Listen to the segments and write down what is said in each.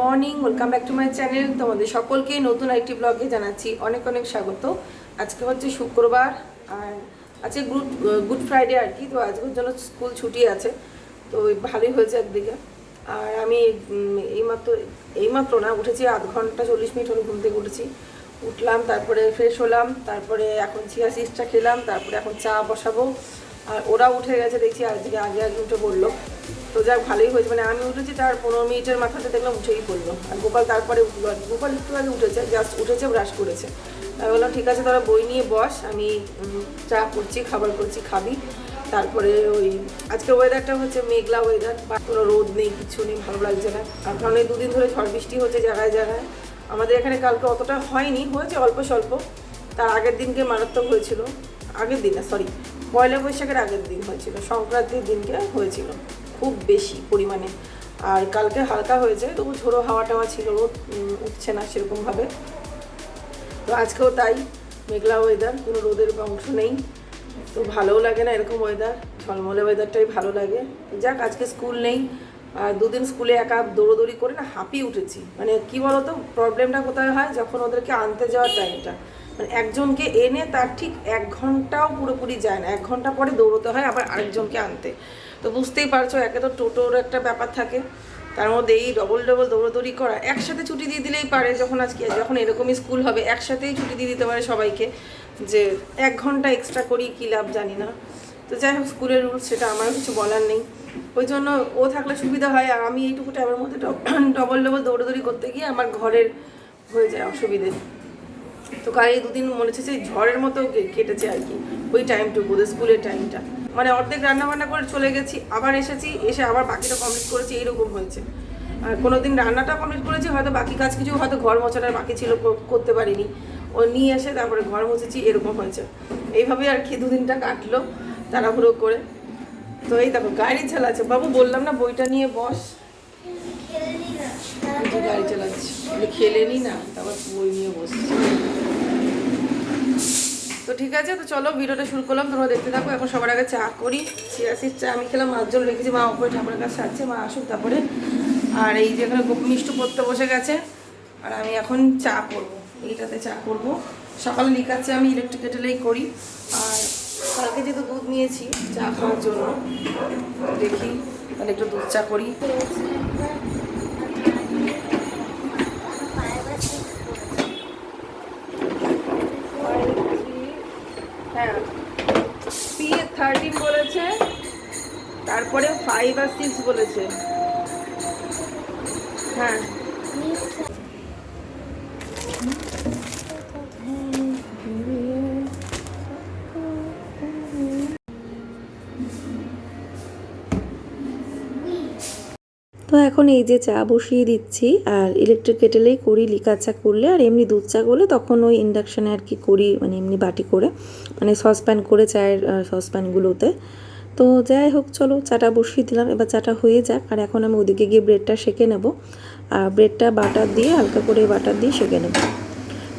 Morning welcome back to my channel তোমাদের সকলকে নতুন একটি ব্লগে জানাচ্ছি অনেক অনেক স্বাগত। আজকে হচ্ছে শুক্রবার আর আজকে গুড গুড ফ্রাইডে আর কি, তো আজকের জন্য স্কুল ছুটি আছে, তো ভালোই হয়েছে একদিকে। আর আমি এইমাত্র এইমাত্র না, উঠেছি আধ ঘণ্টা চল্লিশ মিনিট হলো ঘুম থেকে উঠেছি। উঠলাম, তারপরে ফ্রেশ হলাম, তারপরে এখন চিয়া সিস্টটা খেলাম, তারপরে এখন চা বসাবো। আর ওরা উঠে গেছে, দেখছি আজকে আগে আগে উঠে পড়ল। তো যাক ভালোই হয়েছে। মানে আমি উঠেছি, তার পনেরো মিনিটের মাথাতে দেখলাম উঠেই পড়ল। আর গোপাল তারপরে উঠল। গোপাল একটু আগে উঠেছে জাস্ট উঠেছে ব্রাশ করেছে। আমি বললাম, ঠিক আছে, তোরা বই নিয়ে বস। আমি চা করছি, খাবার করছি, খাবি। তারপরে ওই, আজকের ওয়েদারটা হচ্ছে মেঘলা ওয়েদার বা কোনো রোদ নেই, কিছু নেই, ভালো লাগছে না। আর কারণ এই দুদিন ধরে ঝড় বৃষ্টি হচ্ছে, জায়গায় জায়গায়। আমাদের এখানে কালকে অতটা হয়নি, হয়েছে অল্প স্বল্প। তার আগের দিনকে মারাত্মক হয়েছিল। আগের দিন না সরি পয়লা বৈশাখের আগের দিন হয়েছিল। সংক্রান্তির দিনকে হয়েছিল। খুব বেশি পরিমাণে। আর কালকে হালকা হয়েছে, তবু ঝোড়ো হাওয়া টাওয়া ছিল, রোদ উঠছে না সেরকমভাবে। তো আজকেও তাই, মেঘলা ওয়েদার কোনো রোদের অংশ নেই। তো ভালোও লাগে না এরকম ওয়েদার ঝলমলে ওয়েদারটাই ভালো লাগে। যাক, আজকে স্কুল নেই, আর দুদিন স্কুলে একা দৌড়োদৌড়ি করে না হাঁপিয়ে উঠেছি। মানে কি বলতো প্রবলেমটা কোথায় হয়? যখন ওদেরকে আনতে যাওয়ার টাইমটা মানে একজনকে এনে তার ঠিক এক ঘন্টাও পুরোপুরি যায় না। এক ঘণ্টা পরে দৌড়োতে হয়, আবার আরেকজনকে আনতে। তো বুঝতেই পারছ, একে তো টোটোর একটা ব্যাপার থাকে। তার মধ্যে এই ডবল ডবল দৌড়াদৌড়ি করা, একসাথে ছুটি দিয়ে দিলেই পারে যখন আজকে যখন এরকমই স্কুল হবে, একসাথেই ছুটি দিয়ে দিতে পারে সবাইকে, যে এক ঘণ্টা এক্সট্রা করি কী লাভ জানি না। তো যাই হোক স্কুলের রুলস সেটা আমার কিছু বলার নেই। ওই জন্য ও থাকলে সুবিধা হয়, আর আমি এইটুকু টাইমের মধ্যে ডবল ডবল দৌড়াদৌড়ি করতে গিয়ে আমার ঘরের হয়ে যায় অসুবিধে। তো কাল এই দুদিন মনে হচ্ছে যে ঝড়ের মতো কেটেছে আর কি, ওই টাইমটুকু স্কুলের টাইমটা মানে অর্ধেক রান্না বান্না করে চলে গেছি আবার এসেছি এসে আবার বাকিটা কমপ্লিট করেছি এইরকম হয়েছে। আর কোনো দিন রান্নাটা কমপ্লিট করেছি হয়তো বাকি কাজ কিছু হয়তো ঘর মোছাটার বাকি ছিল করতে পারিনি। ও নিয়ে এসে তারপরে ঘর মুছেছি এরকম হয়েছে। এইভাবে আর কি দুদিনটা কাটলো তাড়াহুড়ো করে। তো এই দেখো গাড়ি চালাচ্ছে। বাবু বললাম না বইটা নিয়ে বস। গাড়ি চালাচ্ছি। বলে খেলে নি না। তারপর বই নিয়ে বসছি। তো ঠিক আছে, তো চলো ভিডিওটা শুরু করলাম। তোমরা দেখতে থাকো, এখন সবার আগে চা করি। ছিয়াশির চা আমি খেলাম, মাছ জল রেখেছি, মা ওপরে ঠাকুরের কাছে আছে মা আসুক তারপরে। আর এই যে এখানে গোপ মিষ্টি পড়তে বসে গেছে, আর আমি এখন চা করব, এইটাতে চা করব। সকালে লিখাচ্ছে, আমি ইলেকট্রিক কেটেলেই করি, আর কালকে যেহেতু দুধ নিয়েছি, চা খাওয়ার জন্য দেখি, তাহলে একটু দুধ চা করি হ্যাঁ পি থার্টিন বলেছে তারপরে ফাইভ আর সিক্স বলেছে। হ্যাঁ। তো এখন এই যে চা বসিয়ে দিচ্ছি, আর ইলেকট্রিক কেটেলেই করি লিকা চা করলে, আর এমনি দুধ চা করলে তখন ওই ইন্ডাকশানে আর কি করি মানে এমনি বাটি করে মানে সসপ্যান করে চায়ের সসপ্যানগুলোতে তো যাই হোক, চলো চাটা বসিয়ে দিলাম, এবার চাটা হয়ে যাক। আর এখন আমি ওদিকে গিয়ে ব্রেডটা সেঁকে নেব। আর ব্রেডটা বাটার দিয়ে হালকা করে বাটার দিয়ে সেঁকে নেব।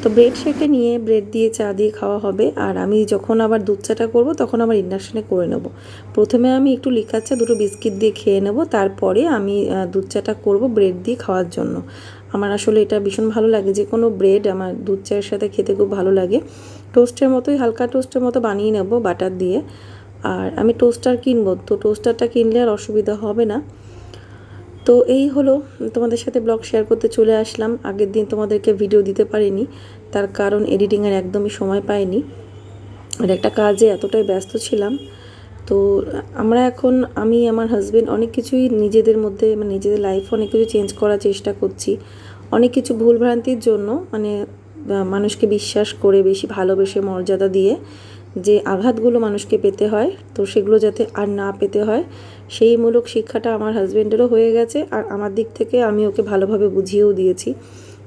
তো ব্রেড সেঁকে নিয়ে ব্রেড দিয়ে চা দিয়ে খাওয়া হবে। আর আমি যখন আবার দুধ চাটা করব, তখন আবার ইন্ডাকশানে করে নেব। প্রথমে আমি একটু চা, দুটো বিস্কিট দিয়ে খেয়ে নেব। তারপরে আমি দুধ চাটা করব ব্রেড দিয়ে খাওয়ার জন্য। আমার আসলে এটা ভীষণ ভালো লাগে যে কোনো ব্রেড আমার দুধ চায়ের সাথে খেতে খুব ভালো লাগে। টোস্টের মতোই, হালকা টোস্টের মতো বানিয়ে নেব বাটার দিয়ে। আর আমি টোস্টার কিনবো। তো টোস্টারটা কিনলে আর অসুবিধা হবে না। তো এই হলো, তোমাদের সাথে ব্লগ শেয়ার করতে চলে আসলাম। আগের দিন তোমাদেরকে ভিডিও দিতে পারিনি। তার কারণ এডিটিংয়ের একদমই সময় পাইনি। আর একটা কাজে এতটাই ব্যস্ত ছিলাম। তো আমরা এখন, আমি, আমার হাজব্যান্ড অনেক কিছুই নিজেদের মধ্যে মানে নিজেদের লাইফ অনেক কিছু চেঞ্জ করার চেষ্টা করছি। অনেক কিছু ভুলভ্রান্তির জন্য মানে মানুষকে বিশ্বাস করে, বেশি ভালোবেসে মর্যাদা দিয়ে যে আঘাতগুলো মানুষকে পেতে হয়, তো সেগুলো যাতে আর না পেতে হয়, সেই মূলক শিক্ষাটা আমার হাজব্যান্ডেরও হয়ে গেছে আর আমার দিক থেকে আমি ওকে ভালোভাবে বুঝিয়েও দিয়েছি।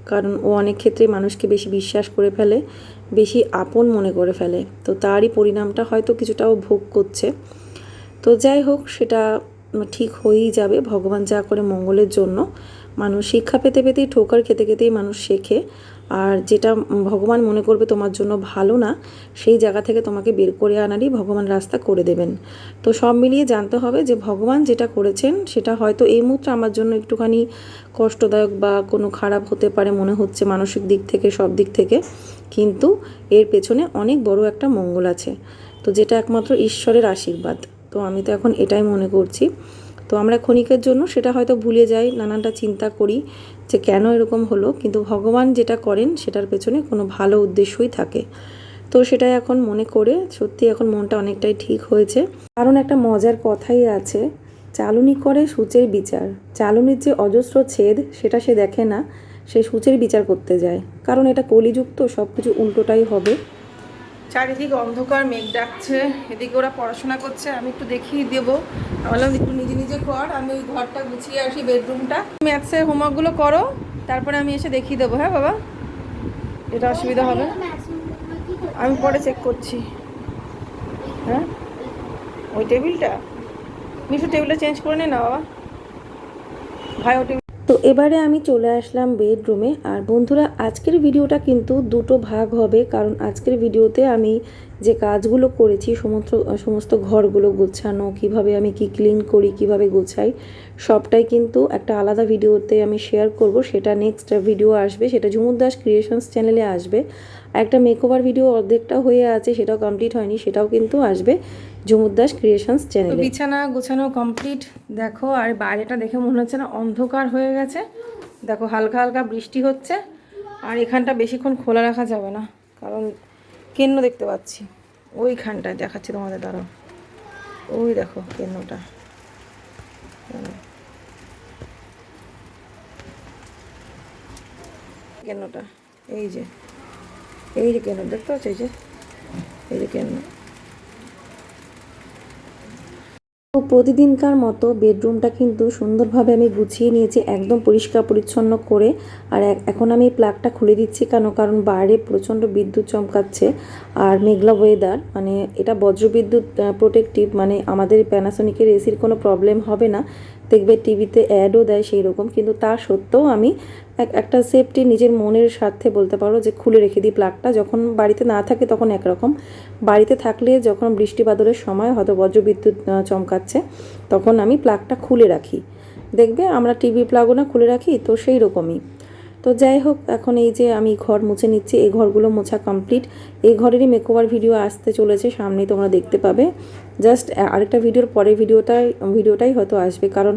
কারণ ও অনেক ক্ষেত্রে মানুষকে বেশি বিশ্বাস করে ফেলে, বেশি আপন মনে করে ফেলে, তো তারই পরিণামটা হয়তো কিছুটাও ভোগ করছে। তো যাই হোক, সেটা ঠিক হয়েই যাবে, ভগবান যা করে মঙ্গলের জন্য। মানুষ শিক্ষা পেতে পেতেই, ঠোকার খেতে খেতেই মানুষ শেখে। আর যেটা ভগবান মনে করবে তোমার জন্য ভালো না, সেই জায়গা থেকে তোমাকে বের করে আনারই ভগবান রাস্তা করে দেবেন। তো সব মিলিয়ে জানতে হবে যে ভগবান যেটা করেছেন, সেটা হয়তো এই মুহূর্তে আমার জন্য একটুখানি কষ্টদায়ক বা কোনো খারাপ হতে পারে মনে হচ্ছে মানসিক দিক থেকে, সব দিক থেকে। কিন্তু এর পেছনে অনেক বড় একটা মঙ্গল আছে। তো যেটা একমাত্র ঈশ্বরের আশীর্বাদ। তো আমি তো এখন এটাই মনে করছি। তো আমরা ক্ষণিকের জন্য সেটা হয়তো ভুলে যাই, নানানটা চিন্তা করি যে কেন এরকম হলো। কিন্তু ভগবান যেটা করেন সেটার পেছনে কোনো ভালো উদ্দেশ্যই থাকে। তো সেটাই এখন মনে করে সত্যি এখন মনটা অনেকটাই ঠিক হয়েছে। কারণ একটা মজার কথাই আছে, চালুনি করে সূচের বিচার। চালুনির যে অজস্র ছেদ সেটা সে দেখে না, সে সূচের বিচার করতে যায়। কারণ এটা কলিযুক্ত সব কিছু উল্টোটাই হবে। চারিদিকে অন্ধকার, মেঘ ডাকছে। এদিকে ওরা পড়াশোনা করছে, আমি একটু দেখিয়ে দেবো। বললাম একটু নিজে নিজে কর আমি ওই ঘরটা গুছিয়ে আসি, বেডরুমটা। ম্যাথসের হোমওয়ার্কগুলো করো, তারপরে আমি এসে দেখিয়ে দেবো হ্যাঁ বাবা? এটা অসুবিধা হবে। আমি পরে চেক করছি। হ্যাঁ? ওই টেবিলটা? মিশু টেবিলটা চেঞ্জ করে নে না বাবা। ভাই, ও টেবিল এবারে আমি চলে আসলাম বেডরুমে। আর বন্ধুরা, আজকের ভিডিওটা কিন্তু দুটো ভাগ হবে। কারণ আজকের ভিডিওতে আমি যে কাজগুলো করেছি, সমস্ত সমস্ত ঘরগুলো গোছানো, কীভাবে আমি কি ক্লিন করি, কীভাবে গোছাই, সবটাই কিন্তু একটা আলাদা ভিডিওতে আমি শেয়ার করব। সেটা নেক্সট ভিডিও আসবে। সেটা ঝুমুর দাস ক্রিয়েশনস চ্যানেলে আসবে। একটা মেকওভার ভিডিও অর্ধেকটা হয়ে আছে, সেটাও কমপ্লিট হয়নি, সেটাও কিন্তু আসবে। দাস ক্রিয়েশনস চ্যানেলে বিছানা গোছানো কমপ্লিট দেখো আর বাইরেটা দেখে মনে হচ্ছে না অন্ধকার হয়ে গেছে। দেখো হালকা হালকা বৃষ্টি হচ্ছে। আর এখানটা বেশিক্ষণ খোলা রাখা যাবে না কারণ কেন্ন দেখতে পাচ্ছি। ওইখানটায় দেখাচ্ছি তোমাদের দ্বারা ওই দেখো কেন্নটা কেন্নটা এই যে এই যে কেন্ন দেখতে পাচ্ছ এই যে? এই যে কেন্ন তো প্রতিদিনকার মতো বেডরুমটা কিন্তু সুন্দরভাবে আমি গুছিয়ে নিয়েছি, একদম পরিষ্কার পরিচ্ছন্ন করে। আর এখন আমি প্লাগটা খুলে দিচ্ছি কেন? কারণ বাইরে প্রচণ্ড বিদ্যুৎ চমকাচ্ছে। আর মেঘলা ওয়েদার মানে এটা বজ্রবিদ্যুৎ প্রোটেক্টিভ মানে আমাদের প্যানাসনিকের এসির কোনো প্রবলেম হবে না। দেখবে টিভিতে অ্যাডও দেয় সেই রকম কিন্তু তা সত্ত্বেও আমি এক- একটা সেফটি নিজের মনের স্বার্থে বলতে পারো যে খুলে রেখে দিই প্লাগটা যখন বাড়িতে না থাকে তখন একরকম। বাড়িতে থাকলে যখন বৃষ্টি বাদলের সময় হয়তো বজ্রবিদ্যুৎ চমকাচ্ছে, তখন আমি প্লাগটা খুলে রাখি। দেখবে আমরা টিভি প্লাগও না খুলে রাখি, তো সেই রকমই তো যাই হোক, এখন এই যে আমি ঘর মুছে নিচ্ছি, এই ঘরগুলো মোছা কমপ্লিট এই ঘরেরই মেকওভার ভিডিও আসতে চলেছে, সামনেই তোমরা দেখতে পাবে। জাস্ট আরেকটা ভিডিওর পরে ভিডিওটাই ভিডিওটাই হয়তো আসবে। কারণ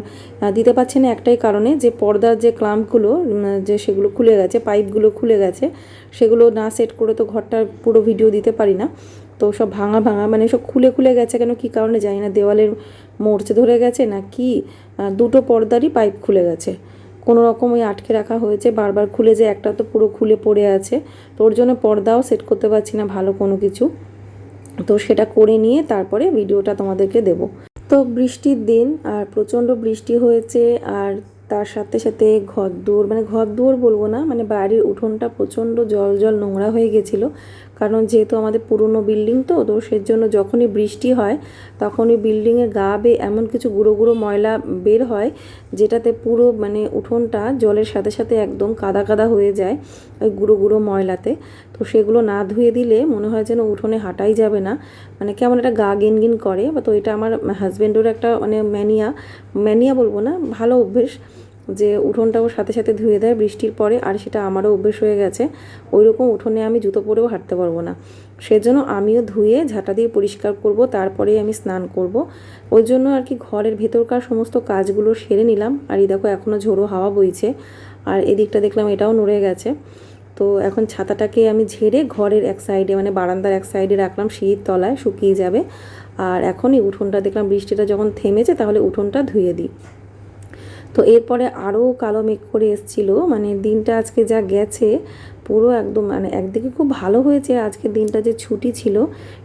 দিতে পারছি না একটাই কারণে যে পর্দার যে ক্লাম্পগুলো যে সেগুলো খুলে গেছে পাইপগুলো খুলে গেছে, সেগুলো না সেট করে তো ঘরটার পুরো ভিডিও দিতে পারি না। তো সব ভাঙা ভাঙা মানে সব খুলে খুলে গেছে কেন, কী কারণে জানি না। দেওয়ালের মোর্চে ধরে গেছে না কি? দুটো পর্দারই পাইপ খুলে গেছে। কোনো রকম ওই আটকে রাখা হয়েছে। বারবার খুলে যে একটা তো পুরো খুলে পড়ে আছে। তো ওর জন্য পর্দাও সেট করতে পারছি না, ভালো কোনো কিছু। তো সেটা করে নিয়ে তারপরে ভিডিওটা তোমাদেরকে দেব। তো বৃষ্টির দিন, আর প্রচণ্ড বৃষ্টি হয়েছে, আর তার সাথে সাথে ঘর দুয়ার মানে ঘর দুয়ার বলব না মানে বাড়ির উঠোনটা প্রচণ্ড জল জল নোংরা হয়ে গেছিল। কারণ যেহেতু আমাদের পুরনো বিল্ডিং তো তো সের জন্য যখনই বৃষ্টি হয়, তখনই বিল্ডিংয়ের গা বেয়ে এমন কিছু গুঁড়ো গুঁড়ো ময়লা বের হয়, যেটাতে পুরো মানে উঠোনটা জলের সাথে সাথে একদম কাদা কাদা হয়ে যায় ওই গুঁড়ো গুঁড়ো ময়লাতে। তো সেগুলো না ধুয়ে দিলে মনে হয় যেন উঠোনে হাঁটাই যাবে না। মানে কেমন একটা গা গিনগিন করে, বা তো এটা আমার হাজব্যান্ডেরও একটা মানে ম্যানিয়া ম্যানিয়া বলব না, ভালো অভ্যেস। যে উঠোনটাও সাথে সাথে ধুয়ে দেয়, বৃষ্টির পরে আর সেটা আমারও অভ্যেস হয়ে গেছে। ওই রকম উঠোনে আমি জুতো পরেও হাঁটতে পারব না। সেজন্য আমিও ধুয়ে ঝাঁটা দিয়ে পরিষ্কার করব তারপরেই আমি স্নান করব। ওই জন্য আর কি ঘরের ভেতরকার সমস্ত কাজগুলো সেরে নিলাম। আর এই দেখো এখনও ঝোড়ো হাওয়া বইছে। আর এদিকটা দেখলাম এটাও নড়ে গেছে। তো এখন ছাতাটাকে আমি ঝেড়ে ঘরের এক সাইডে মানে বারান্দার এক সাইডে রাখলাম, শীত তলায় শুকিয়ে যাবে। আর এখনই উঠোনটা দেখলাম বৃষ্টিটা যখন থেমেছে, তাহলে উঠোনটা ধুয়ে দিই। তো এরপরে আরও কালো মেঘ করে এসছিল। মানে দিনটা আজকে যা গেছে, পুরো একদম মানে একদিকে খুব ভালো হয়েছে, আজকে দিনটা যে ছুটি ছিল,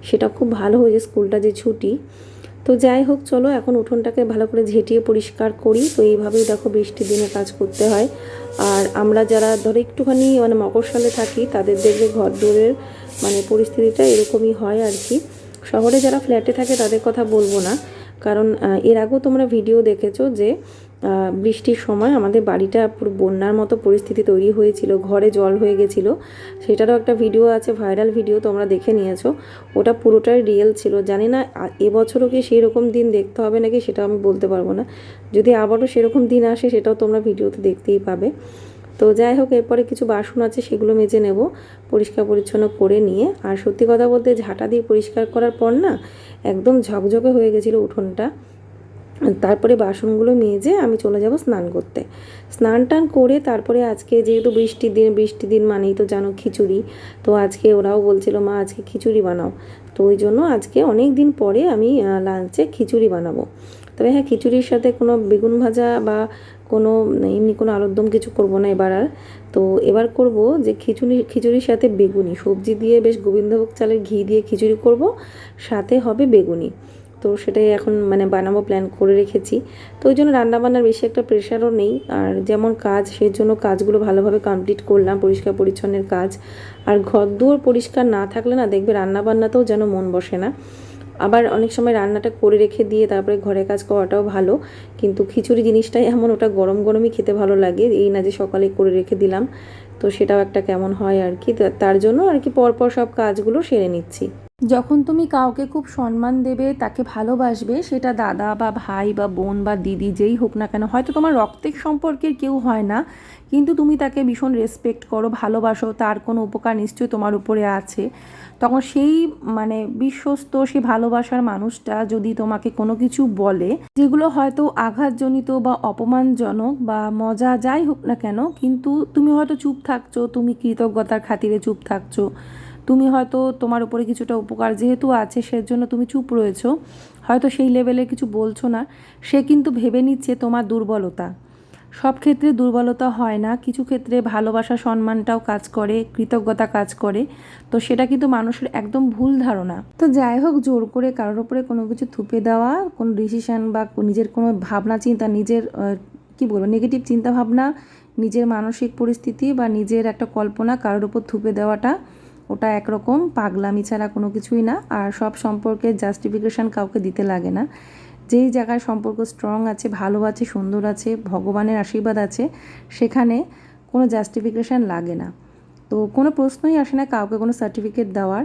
সেটা খুব ভালো হয়েছে, স্কুলটা যে ছুটি। তো যাই হোক, চলো এখন উঠোনটাকে ভালো করে ঝেঁটিয়ে পরিষ্কার করি। তো এইভাবেই দেখো বৃষ্টির দিনে কাজ করতে হয়। আর আমরা যারা ধরো একটুখানি মানে মকরশালে থাকি, তাদের দেখবে ঘর দৌড়ের মানে পরিস্থিতিটা এরকমই হয় আর কি। শহরে যারা ফ্ল্যাটে থাকে তাদের কথা বলব না। কারণ এর আগেও তোমরা ভিডিও দেখেছ যে বৃষ্টির সময় আমাদের বাড়িটা পুরো বন্যার মতো পরিস্থিতি তৈরি হয়েছিল, ঘরে জল হয়ে গেছিল। সেটারও একটা ভিডিও আছে ভাইরাল ভিডিও তোমরা দেখে নিয়েছো। ওটা পুরোটাই রিয়েল ছিল। জানি না এবছরও কি সেই রকম দিন দেখতে হবে নাকি সেটা আমি বলতে পারব না। যদি আবারও সেরকম দিন আসে, সেটাও তোমরা ভিডিওতে দেখতেই পাবে। তো যাই হোক, এরপরে কিছু বাসন আছে, সেগুলো মেজে নেব, পরিষ্কার পরিচ্ছন্ন করে নিয়ে। আর সত্যি কথা বলতে, ঝাঁটা দিয়ে পরিষ্কার করার পর না, একদম ঝকঝকে হয়ে গেছিল উঠোনটা। তারপরে বাসনগুলো মেজে আমি চলে যাব স্নান করতে। স্নান টান করে তারপরে আজকে যেহেতু বৃষ্টির দিন বৃষ্টির দিন মানেই তো জানো খিচুড়ি। তো আজকে ওরাও বলছিল, মা, আজকে খিচুড়ি বানাও। তো ওই জন্য আজকে অনেক দিন পরে আমি লাঞ্চে খিচুড়ি বানাবো। তবে হ্যাঁ খিচুড়ির সাথে কোনো বেগুন ভাজা বা কোনো, এমনি কোনো আলুরদম কিছু করব না এবার আর। তো এবার করব যে খিচুড়ি, খিচুড়ির সাথে বেগুনি। সবজি দিয়ে বেশ গোবিন্দভোগ চালের ঘি দিয়ে খিচুড়ি করব, সাথে হবে বেগুনি। তো সেটাই এখন মানে বানাবো প্ল্যান করে রেখেছি। তো ওই জন্য রান্নাবান্নার বেশি একটা প্রেশারও নেই। আর যেমন কাজ, সেই জন্য কাজগুলো ভালোভাবে কমপ্লিট করলাম, পরিষ্কার পরিচ্ছন্নের কাজ। আর ঘর দুয়ার পরিষ্কার না থাকলে না দেখবে রান্নাবান্নাতেও যেন মন বসে না। আবার অনেক সময় রান্নাটা করে রেখে দিয়ে তারপরে ঘরে কাজ করাটাও ভালো। কিন্তু খিচুড়ি জিনিসটাই এমন, ওটা গরম গরমই খেতে ভালো লাগে। এই না যে সকালে করে রেখে দিলাম। তো সেটাও একটা কেমন হয় আর কি। তার জন্য আর কি পরপর সব কাজগুলো সেরে নিচ্ছি। যখন তুমি কাউকে খুব সম্মান দেবে, তাকে ভালোবাসবে, সেটা দাদা বা ভাই বা বোন বা দিদি যেই হোক না কেন, হয়তো তোমার রক্তের সম্পর্কের কেউ হয় না, কিন্তু তুমি তাকে ভীষণ রেসপেক্ট করো, ভালোবাসো, তার কোনো উপকার নিশ্চয়ই তোমার উপরে আছে। তখন সেই মানে বিশ্বস্ত সেই ভালোবাসার মানুষটা যদি তোমাকে কোনো কিছু বলে, যেগুলো হয়তো আঘাতজনিত বা অপমানজনক বা মজা যাই হোক না কেন, কিন্তু তুমি হয়তো চুপ থাকছো, তুমি কৃতজ্ঞতার খাতিরে চুপ থাকছো। তুমি হয়তো তোমার উপরে কিছুটা উপকার যেহেতু আছে, সেজন্য তুমি চুপ রয়েছ। হয়তো সেই লেভেলে কিছু বলছো না। সে কিন্তু ভেবে নিচ্ছে তোমার দুর্বলতা। সব ক্ষেত্রে দুর্বলতা হয় না। কিছু ক্ষেত্রে ভালোবাসা, সম্মানটাও কাজ করে, কৃতজ্ঞতা কাজ করে। তো সেটা কিন্তু মানুষের একদম ভুল ধারণা। তো যাই হোক, জোর করে কারোর উপরে কোনো কিছু থুপে দেওয়া, কোনো ডিসিশন বা নিজের কোনো ভাবনা, চিন্তা, নিজের কি বলব নেগেটিভ চিন্তা ভাবনা নিজের মানসিক পরিস্থিতি বা নিজের একটা কল্পনা কারোর উপর থুপে দেওয়াটা ওটা একরকম, পাগলামি ছাড়া কোনো কিছুই না, আর সব সম্পর্কের জাস্টিফিকেশান কাউকে দিতে লাগে না। যেই জায়গায় সম্পর্ক স্ট্রং আছে, ভালো আছে, সুন্দর আছে, ভগবানের আশীর্বাদ আছে, সেখানে কোনো জাস্টিফিকেশান লাগে না। তো কোনো প্রশ্নই আসে না কাউকে কোনো সার্টিফিকেট দেওয়ার।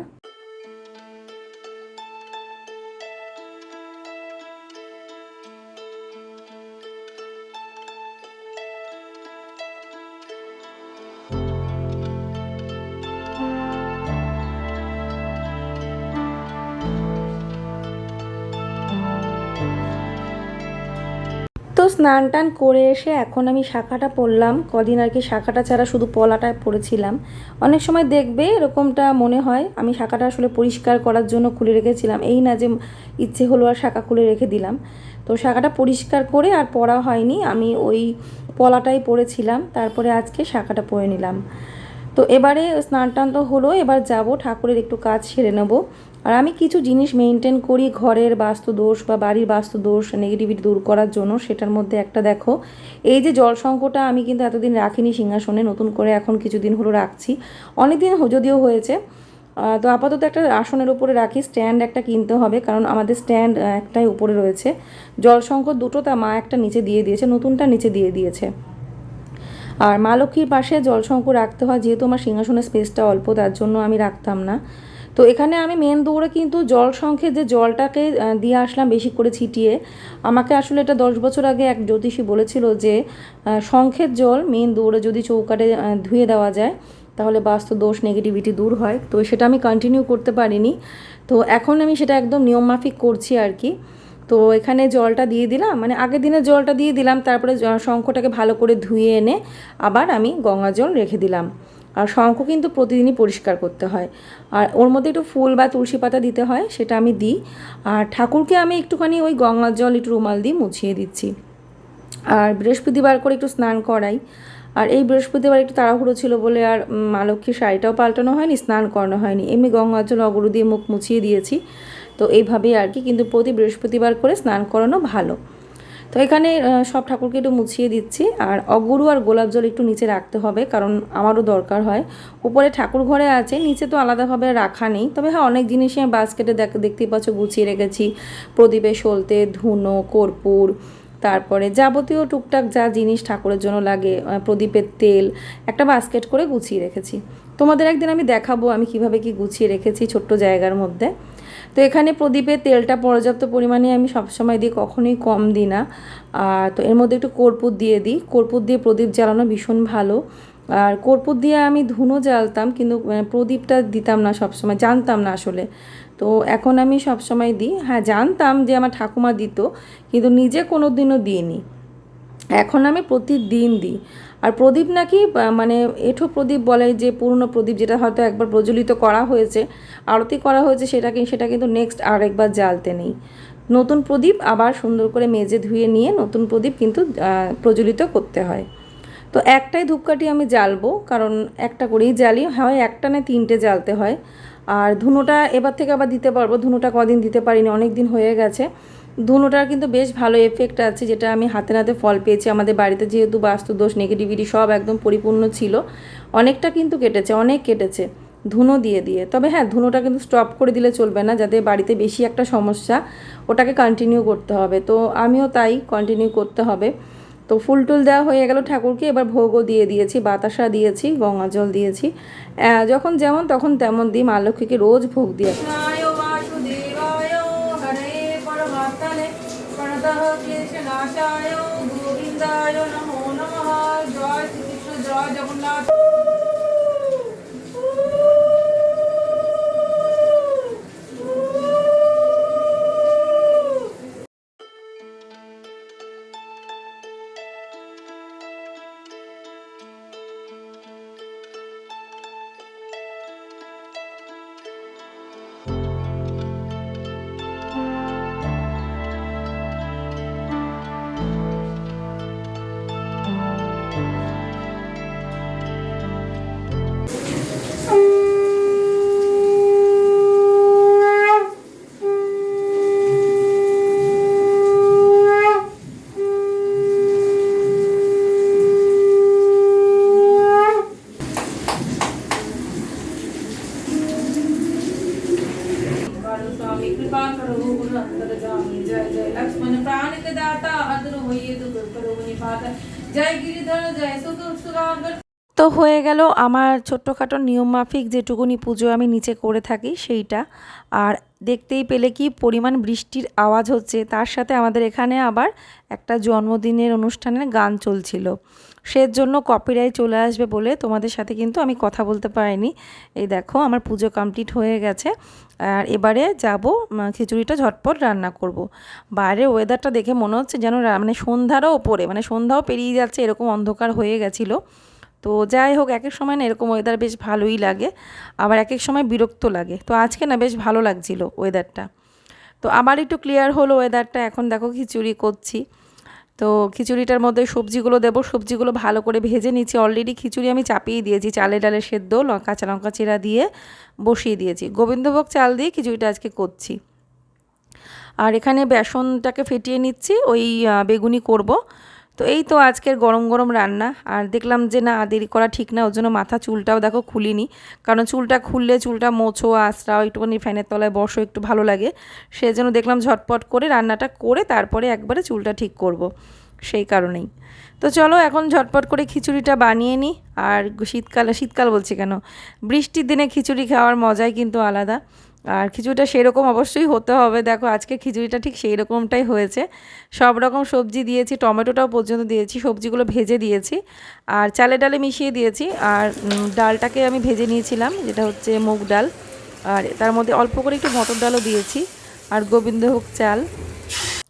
স্নান টান করে এসে এখন আমি শাখাটা পরলাম। কদিন আর কি শাখাটা ছাড়া শুধু পলাটায় পরেছিলাম। অনেক সময় দেখবে এরকমটা মনে হয়। আমি শাখাটা আসলে পরিষ্কার করার জন্য খুলে রেখেছিলাম। এই না যে ইচ্ছে হলো আর শাখা খুলে রেখে দিলাম। তো শাখাটা পরিষ্কার করে আর পরা হয়নি। আমি ওই পলাটাই পরেছিলাম। তারপরে আজকে শাখাটা পরে নিলাম। তো এবারে স্নান টান তো হলো। এবার যাব, ঠাকুরের একটু কাজ সেরে নেব। আর আমি কিছু জিনিস মেনটেন করি ঘরের বাস্তু দোষ বা বাড়ির বাস্তু দোষ নেগেটিভিটি দূর করার জন্য, সেটার মধ্যে একটা দেখো, এই যে জল সংকটটা আমি কিন্তু এতদিন রাখিনি সিংহাসনে, নতুন করে এখন কিছুদিন হলো রাখছি। অনেক দিন হ- যদিও হয়েছে তো আপাতত একটা আসনের উপরে রাখি স্ট্যান্ড একটা কিনতে হবে, কারণ আমাদের স্ট্যান্ড একটাই উপরে রয়েছে। জল সংকট দুটো তা মা একটা নিচে দিয়ে দিয়েছে, নতুনটা নিচে দিয়ে দিয়েছে। আর মা লক্ষ্মীর পাশে জলশঙ্কর রাখতে হয়, যেহেতু আমার সিংহাসনের স্পেসটা অল্প, তার জন্য আমি রাখতাম না। তো এখানে আমি মেন দৌড়ে কিন্তু জল শঙ্খে যে জলটাকে দিয়ে আসলাম বেশি করে ছিটিয়ে, আমাকে আসলে এটা দশ বছর আগে এক জ্যোতিষী বলেছিল যে শঙ্খের জল মেন দৌড়ে যদি চৌকাটে ধুয়ে দেওয়া যায়, তাহলে বাস্তু দোষ নেগেটিভিটি দূর হয়। তো সেটা আমি কন্টিনিউ করতে পারিনি। তো এখন আমি সেটা একদম নিয়মমাফিক করছি আর কি। তো এখানে জলটা দিয়ে দিলাম মানে আগের দিনের জলটা দিয়ে দিলাম, তারপরে শঙ্খটাকে ভালো করে ধুয়ে এনে আবার আমি গঙ্গা জল রেখে দিলাম। আর শঙ্খ কিন্তু প্রতিদিনই পরিষ্কার করতে হয়। আর ওর মধ্যে একটু ফুল বা তুলসী পাতা দিতে হয়, সেটা আমি দিই। আর ঠাকুরকে আমি একটুখানি ওই গঙ্গার জল একটু রুমাল দিয়ে মুছিয়ে দিচ্ছি। আর বৃহস্পতিবার করে একটু স্নান করাই। আর এই বৃহস্পতিবার একটু তাড়াহুড়ো ছিল বলে আর মা লক্ষ্মীর শাড়িটাও পাল্টানো হয়নি, স্নান করানো হয়নি। এমনি গঙ্গার জল অগরু দিয়ে মুখ মুছিয়ে দিয়েছি। তো এইভাবেই আর কি, কিন্তু প্রতি বৃহস্পতিবার করে স্নান করানো ভালো। তো এখানে সব ঠাকুরকে একটু মুছিয়ে দিচ্ছি। আর অগুরু আর গোলাপ জল একটু নিচে রাখতে হবে, কারণ আমারও দরকার হয়। উপরে ঠাকুর ঘরে আছে, নিচে তো আলাদাভাবে রাখা নেই। তবে হ্যাঁ অনেক জিনিসই আমি বাস্কেটে দেখ, দেখতেই পাচ্ছ, গুছিয়ে রেখেছি। প্রদীপে সলতে ধুনো, কর্পূর, তারপরে যাবতীয় টুকটাক যা জিনিস ঠাকুরের জন্য লাগে প্রদীপের তেল, একটা বাস্কেট করে গুছিয়ে রেখেছি। তোমাদের একদিন আমি দেখাবো আমি কীভাবে কি গুছিয়ে রেখেছি ছোট্ট জায়গার মধ্যে। তো এখানে প্রদীপের তেলটা পর্যাপ্ত পরিমাণে আমি সবসময় দিই কখনোই কম দিই না। আর তো এর মধ্যে একটু কর্পূর দিয়ে দিই। কর্পূর দিয়ে প্রদীপ জ্বালানো ভীষণ ভালো। আর কর্পূর দিয়ে আমি ধুনো জ্বালতাম কিন্তু প্রদীপটা দিতাম না সবসময় জানতাম না আসলে। তো এখন আমি সবসময় দিই। হ্যাঁ জানতাম যে আমার ঠাকুমা দিত কিন্তু নিজে কোনো দিনও দিইনি। এখন আমি প্রতিদিন দিই। আর প্রদীপ নাকি মানে এঠো প্রদীপ বলে যে পুরনো প্রদীপ যেটা হয়তো একবার প্রজ্বলিত করা হয়েছে, আরতি করা হয়েছে সেটাকে সেটা কিন্তু নেক্সট আরেকবার জ্বালতে নেই। নতুন প্রদীপ আবার সুন্দর করে মেজে ধুয়ে নিয়ে নতুন প্রদীপ কিন্তু প্রজ্বলিত করতে হয়। তো একটাই ধূপকাঠি আমি জ্বালবো, কারণ একটা করেই জ্বালি, হয় একটা না তিনটে জ্বালতে হয়। আর ধুনোটা এবার থেকে আবার দিতে পারব, ধুনোটা কদিন দিতে পারিনি অনেক দিন হয়ে গেছে। ধুনোটার কিন্তু বেশ ভালো এফেক্ট আছে, যেটা আমি হাতে নাতে ফল পেয়েছি। আমাদের বাড়িতে যেহেতু বাস্তু দোষ নেগেটিভিটি সব একদম পরিপূর্ণ ছিল। অনেকটা কিন্তু কেটেছে, অনেক কেটেছে। ধুনো দিয়ে দিয়ে। তবে হ্যাঁ ধুনোটা কিন্তু স্টপ করে দিলে চলবে না, যাতে বাড়িতে বেশি একটা সমস্যা, ওটাকে কন্টিনিউ করতে হবে। তো আমিও তাই কন্টিনিউ করতে হবে। তো ফুল টুল দেওয়া হয়ে গেল ঠাকুরকে, এবার ভোগও দিয়ে দিয়েছি, বাতাসা দিয়েছি, গঙ্গা জল দিয়েছি। যখন যেমন তখন তেমন দিই মা লক্ষ্মীকে রোজ ভোগ দিয়ে सर्वतः क्लेशनाशाय नमो नम। जय श्रीकृष्ण जय जगन्नाथ। গেল আমার ছোট্টখাটো নিয়মমাফিক যেটুকুনি পুজো আমি নিচে করে থাকি সেইটা। আর দেখতেই পেলে কি পরিমাণ বৃষ্টির আওয়াজ হচ্ছে। তার সাথে আমাদের এখানে আবার একটা জন্মদিনের অনুষ্ঠানের গান চলছিল। সের জন্য কপিরাইট চলে আসবে বলে তোমাদের সাথে কিন্তু আমি কথা বলতে পারিনি। এই দেখো আমার পুজো কমপ্লিট হয়ে গেছে। আর এবারে যাব খিচুড়িটা ঝটপট রান্না করব। বাইরের ওয়েদারটা দেখে মনে হচ্ছে যেন মানে সন্ধ্যারও ওপরে মানে সন্ধ্যাও পেরিয়ে যাচ্ছে, এরকম অন্ধকার হয়ে গেছিল। তো যাই হোক এক এক সময় না এরকম ওয়েদার বেশ ভালোই লাগে। আবার এক এক সময় বিরক্ত লাগে। তো আজকে না বেশ ভালো লাগছিল ওয়েদারটা তো আবার একটু ক্লিয়ার হলো ওয়েদারটা এখন দেখো খিচুড়ি করছি। তো খিচুড়িটার মধ্যে সবজিগুলো দেবো। সবজিগুলো ভালো করে ভেজে নিচ্ছি। অলরেডি খিচুড়ি আমি চাপিয়ে দিয়েছি। চালে ডালে সেদ্ধ কাঁচা লঙ্কা চিরা দিয়ে বসিয়ে দিয়েছি। গোবিন্দভোগ চাল দিয়ে খিচুড়িটা আজকে করছি। আর এখানে বেসনটাকে ফেটিয়ে নিচ্ছি। ওই বেগুনি করব। তো এই তো আজকের গরম গরম রান্না। আর দেখলাম যে না, দেরি করা ঠিক না, ওর জন্য মাথা চুলটাও দেখো খুলিনি। কারণ চুলটা খুললে চুলটা মোছো আঁচড়াও একটুখানি ফ্যানের তলায় বসো, একটু ভালো লাগে। সেই জন্য দেখলাম ঝটপট করে রান্নাটা করে তারপরে একবারে চুলটা ঠিক করব। সেই কারণেই। তো চলো এখন ঝটপট করে খিচুড়িটা বানিয়ে নিই। আর শীতকাল শীতকাল বলছি কেন? বৃষ্টির দিনে খিচুড়ি খাওয়ার মজাই কিন্তু আলাদা। আর খিচুড়িটা সেরকম অবশ্যই হতে হবে। দেখো, আজকে খিচুড়িটা ঠিক সেই রকমটাই হয়েছে। সব রকম সবজি দিয়েছি, টমেটোটাও পর্যন্ত দিয়েছি, সবজিগুলো ভেজে দিয়েছি আর চালে ডালে মিশিয়ে দিয়েছি আর ডালটাকে আমি ভেজে নিয়েছিলাম, যেটা হচ্ছে মুগ ডাল। আর তার মধ্যে অল্প করে একটু মটর ডালও দিয়েছি আর গোবিন্দভোগ চাল।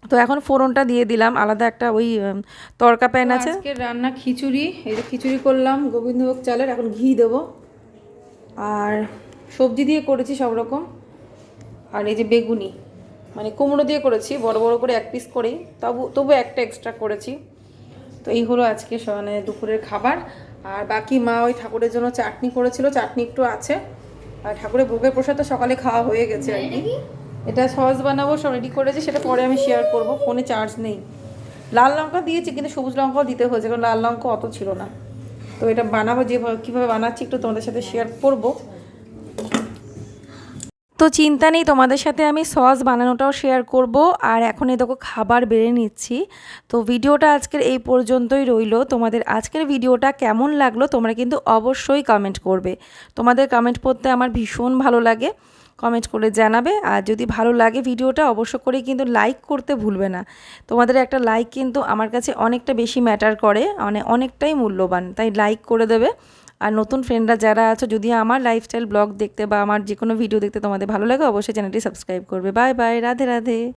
তো এখন ফোড়নটা দিয়ে দিলাম, আলাদা একটা ওই তরকা প্যান আছে। রান্না খিচুড়ি, এই যে খিচুড়ি করলাম, গোবিন্দভোগ চালের, এখন ঘি দেবো। আর সবজি দিয়ে করেছি সব রকম। আর এই যে বেগুনি মানে কুমড়ো দিয়ে করেছি, বড় বড় করে এক পিস করেই, তবু তবু একটা এক্সট্রা করেছি। তো এই হলো আজকে মানে দুপুরের খাবার। আর বাকি মা ওই ঠাকুরের জন্য চাটনি করেছিল, চাটনি একটু আছে। আর ঠাকুরের ভোগের প্রসাদ তো সকালে খাওয়া হয়ে গেছে আর কি। এটা সস বানাবো, সব রেডি করেছি, সেটা পরে আমি শেয়ার করব ফোনে চার্জ নেই। লাল লঙ্কা দিয়েছি, কিন্তু সবুজ লঙ্কাও দিতে হয়েছে, কারণ লাল লঙ্কা অত ছিল না। তো এটা বানাবো, যেভাবে, কীভাবে বানাচ্ছি একটু তোমাদের সাথে শেয়ার করব। তো চিন্তা নেই, তোমাদের সাথে আমি সস বানানোটাও শেয়ার করব। আর এখন এই দেখো খাবার বেড়ে নিচ্ছি। তো ভিডিওটা আজকের এই পর্যন্তই রইল। তোমাদের আজকের ভিডিওটা কেমন লাগল তোমরা কিন্তু অবশ্যই কমেন্ট করবে। তোমাদের কমেন্ট পড়তে আমার ভীষণ ভালো লাগে। কমেন্ট করে জানাবে। আর যদি ভালো লাগে ভিডিওটা, অবশ্য করে কিন্তু লাইক করতে ভুলবে না। তোমাদের একটা লাইক কিন্তু আমার কাছে অনেকটা বেশি ম্যাটার করে মানে অনেকটাই মূল্যবান। তাই লাইক করে দেবে। আর নতুন ফ্রেন্ডরা যারা আছো, যদি আমার লাইফস্টাইল ব্লগ দেখতে বা আমার যে কোনো ভিডিও দেখতে তোমাদের ভালো লাগে, অবশ্যই চ্যানেলটি সাবস্ক্রাইব করবে। Bye bye Radhe Radhe.